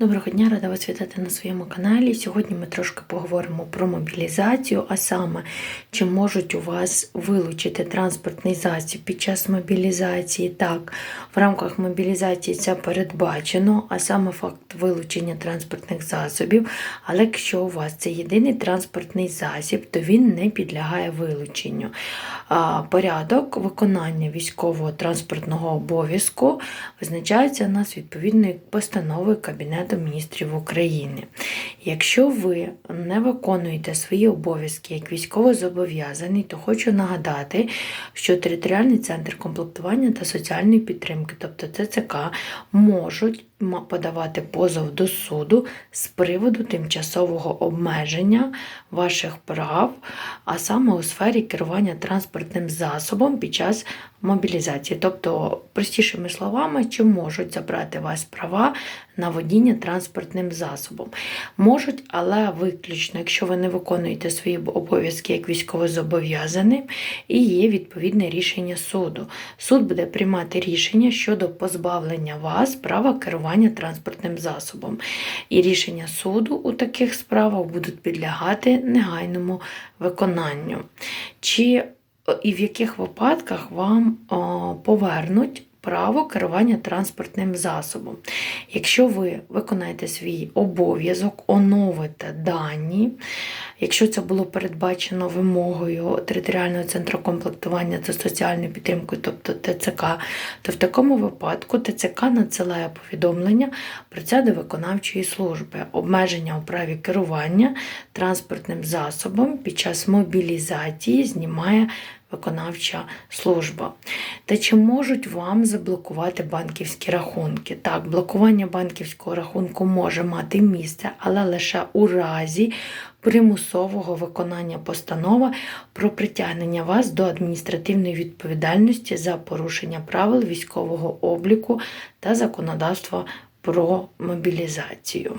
Доброго дня, рада вас вітати на своєму каналі. Сьогодні ми трошки поговоримо про мобілізацію, а саме, чи можуть у вас вилучити транспортний засіб під час мобілізації. Так, в рамках мобілізації це передбачено, а саме факт вилучення транспортних засобів. Але якщо у вас це єдиний транспортний засіб, то він не підлягає вилученню. Порядок виконання військового транспортного обов'язку визначається у нас відповідною постановою Кабінету міністрів України. Якщо ви не виконуєте свої обов'язки як військовозобов'язаний, то хочу нагадати, що територіальний центр комплектування та соціальної підтримки, тобто ТЦК, можуть подавати позов до суду з приводу тимчасового обмеження ваших прав, а саме у сфері керування транспортним засобом під час мобілізації. Тобто, простішими словами, чи можуть забрати вас права на водіння транспортним засобом. Можуть, але виключно, якщо ви не виконуєте свої обов'язки як військовозобов'язаним, і є відповідне рішення суду. Суд буде приймати рішення щодо позбавлення вас права керування транспортним засобом. І рішення суду у таких справах будуть підлягати негайному виконанню. Чи і в яких випадках вам повернуть право керування транспортним засобом. Якщо ви виконаєте свій обов'язок, оновите дані, якщо це було передбачено вимогою територіального центру комплектування та соціальної підтримки, тобто ТЦК, то в такому випадку ТЦК надсилає повідомлення про це до виконавчої служби. Обмеження у праві керування транспортним засобом під час мобілізації знімає виконавча служба. Та чи можуть вам заблокувати банківські рахунки? Так, блокування банківського рахунку може мати місце, але лише у разі примусового виконання постанови про притягнення вас до адміністративної відповідальності за порушення правил військового обліку та законодавства про мобілізацію.